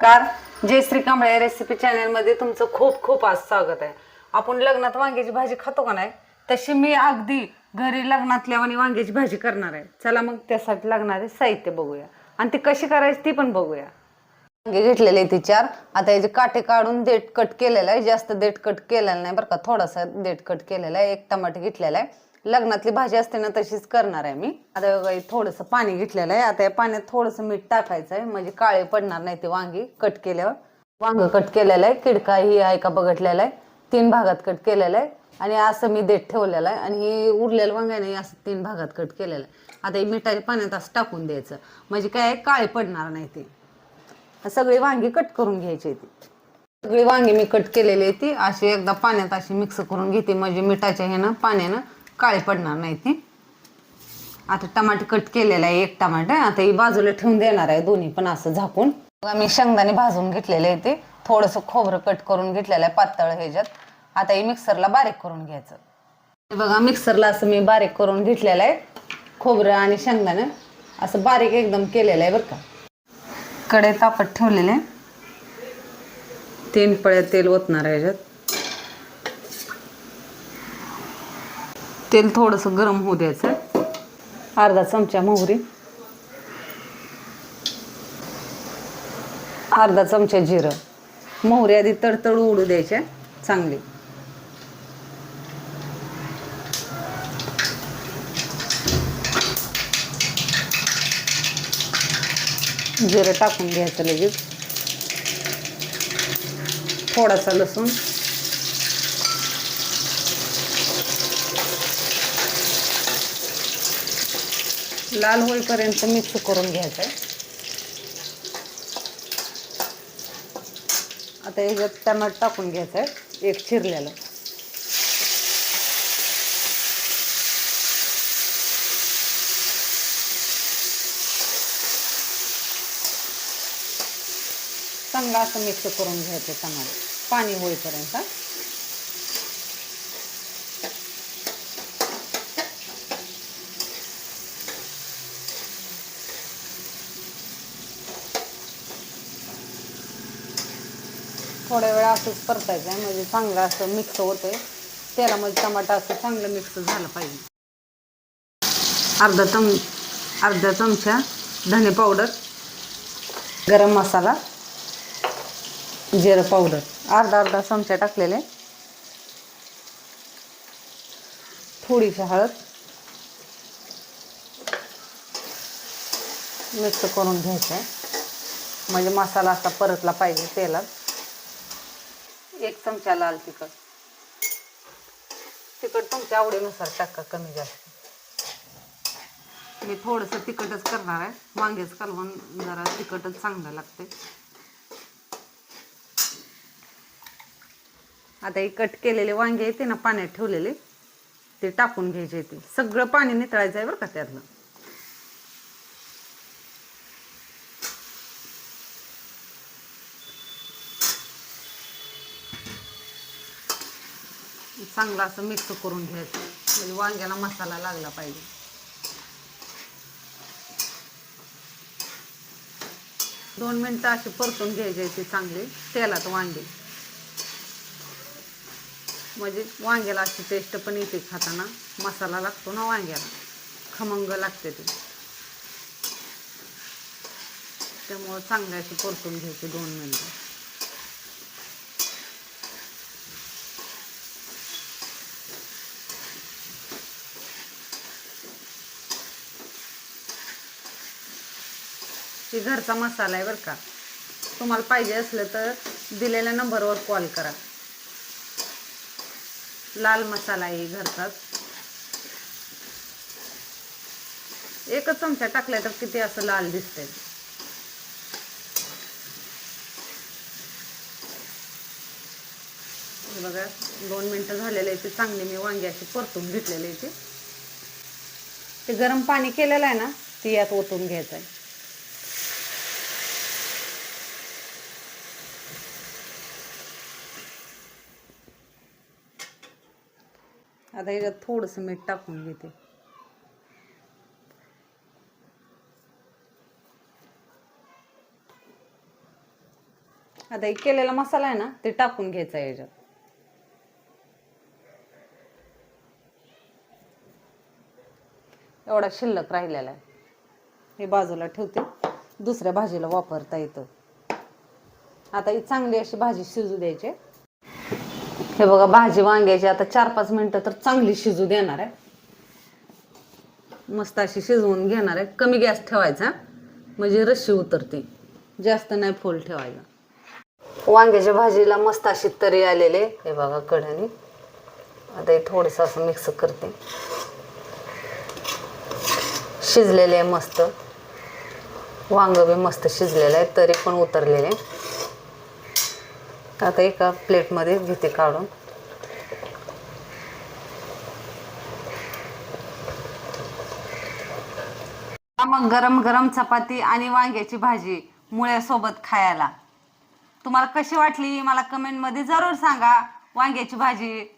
नमस्कार. जय श्री कांबळे रेसिपी चॅनलमध्ये तुमचं खूप खूप आज स्वागत आहे. आपण लग्नात वांग्याची भाजी खातो का नाही? तशी मी अगदी घरी लग्नातल्या आणि वांग्याची भाजी करणार आहे. चला मग त्यासाठी लागणारे साहित्य बघूया. आणि ती कशी करायची ती पण बघूया. वांगे घेतलेले ते चार. आता याचे काटे काढून देठ कट केलेला आहे जास्त देठ कट केलेला नाही बरं का थोडासा देठ कट केलेला आहे एक टमाटे घेतलेला आहे. लग्नातली भाजी असते ना तशीच करणार आहे मी. आता बघा थोडंसं पाणी घेतलेलं आहे. आता या पाण्यात थोडंसं मीठ टाकायचं आहे. म्हणजे काळे पडणार नाही ते वांगी कट केल्यावर. वांग कट केलेलं आहे. किडका ही आहे का बघितलेला आहे. तीन भागात कट केलेलं आहे. आणि असं मी देठ ठेवलेलं आहे. आणि हे उरलेलं वांग आहे ना असं तीन भागात कट केलेलं आहे. आता हे मिठाच्या पाण्यात असं टाकून द्यायचं. म्हणजे काय आहे, काळे पडणार नाही ते. सगळी वांगी कट करून घ्यायची ती. सगळी वांगी मी कट केलेली आहे ती. अशी एकदा पाण्यात अशी मिक्स करून घेते. म्हणजे मिठाच्या ह्यानं पाण्यानं. काळी पडणार नाही ते. आता टमाटे कट केलेला आहे एक टमाटे आता ही बाजूला ठेवून देणार आहे दोन्ही पण असं झाकून. बघा मी शेंगदाणे भाजून घेतलेले आहे ते. थोडंसं खोबरं कट करून घेतलेलं आहे पातळ ह्याच्यात. आता हे मिक्सरला बारीक करून घ्यायचं. बघा मिक्सरला असं मी बारीक करून घेतलेलं आहे. खोबरं आणि शेंगदाणे असं बारीक एकदम केलेलं आहे बरं का. कडे तापत ठेवलेले. तीन पळ्या तेल ओतणार आहे ह्याच्यात. तेल थोडंसं गरम होऊ द्यायचं. अर्धा चमचा मोहरी. अर्धा चमचा जिरं. मोहरी आधी तडतड उडू द्यायच्या चांगली. जिरं टाकून घ्यायचं लगेच. थोडासा लसूण. लाल होईपर्यंत मिक्स करून घ्यायचं आहे आता याच्यात टमाट टाकून घ्यायचं आहे एक चिरलेलं. चांगला असं मिक्स करून घ्यायचं टमाट. पाणी होईपर्यंत. थोड्या वेळा असंच परतायचं आहे. म्हणजे चांगलं असं मिक्स होतंय. तेलामध्ये टमाटा असं चांगलं मिक्स झालं पाहिजे. अर्धा चम अर्धा चमचा धने पावडर गरम मसाला जिरं पावडर अर्धा अर्धा चमचा टाकलेले. थोडीशी हळद. मिक्स करून घ्यायचं. आहे म्हणजे मसाला असा परतला पाहिजे तेलात. एक चमचा लाल तिखट. तिखट तुमच्या आवडीनुसार टाका कमी जास्त. मी थोडंसं तिखटच करणार आहे. वांग्याच कालवण जरा तिखटच चांगलं लागते आता हे कट केलेले वांगे येते ना पाण्यात ठेवलेले ते टाकून घ्यायचे ते सगळं पाणी नितळायचं आहे बरं का त्यातलं. चांगलं असं मिक्स करून घ्यायचं. म्हणजे वांग्याला मसाला लागला पाहिजे. दोन मिनटं अशी परतून घ्यायची ती चांगली तेलात वांगे. म्हणजे वांग्याला अशी टेस्ट पण येते खाताना मसाला लागतो ना वांग्याला. खमंग लागते ते. त्यामुळं चांगले अशी परतून घ्यायची दोन मिनटं. हे घरचा मसाला आहे बरं का. तुम्हाला पाहिजे असलं तर दिलेल्या नंबरवर कॉल करा. लाल मसाला आहे घरचाच एकच चमचा टाकल्या तर किती असं लाल दिसते बघा दोन मिनटं झालेले ते चांगले. मी वांगी अशी परतून घेतलेले आहे ते. ते गरम पाणी केलेलं आहे ना ते यात ओतून घ्यायचं आहे आता ह्याच्यात थोडंसं मीठ टाकून घेते. आता एक केलेला मसाला आहे ना ते टाकून घ्यायचा याच्यात. एवढा शिल्लक राहिलेला आहे. हे बाजूला ठेवते. दुसऱ्या भाजीला वापरता येतं. आता ही चांगली अशी भाजी शिजू द्यायची. हे बघा भाजी वांग्याची आता चार पाच मिनिटं तर चांगली शिजू देणार आहे. मस्त अशी शिजवून घेणार आहे. कमी गॅस ठेवायचा म्हणजे रस्सी उतरते. जास्त नाही फोल ठेवायचा. वांग्याच्या भाजीला मस्त अशी तरी आलेले हे बघा कढ्याने आता हे थोडंसं असं मिक्स करते. शिजलेले आहे मस्त. वांग बी मस्त शिजलेलं आहे तरी पण उतरलेले आता एका प्लेटमध्ये घेते काढून. मग गरम गरम चपाती आणि वांग्याची भाजी मुळ्यासोबत खायला. तुम्हाला कशी वाटली? मला कमेंटमध्ये जरूर सांगा. वांग्याची भाजी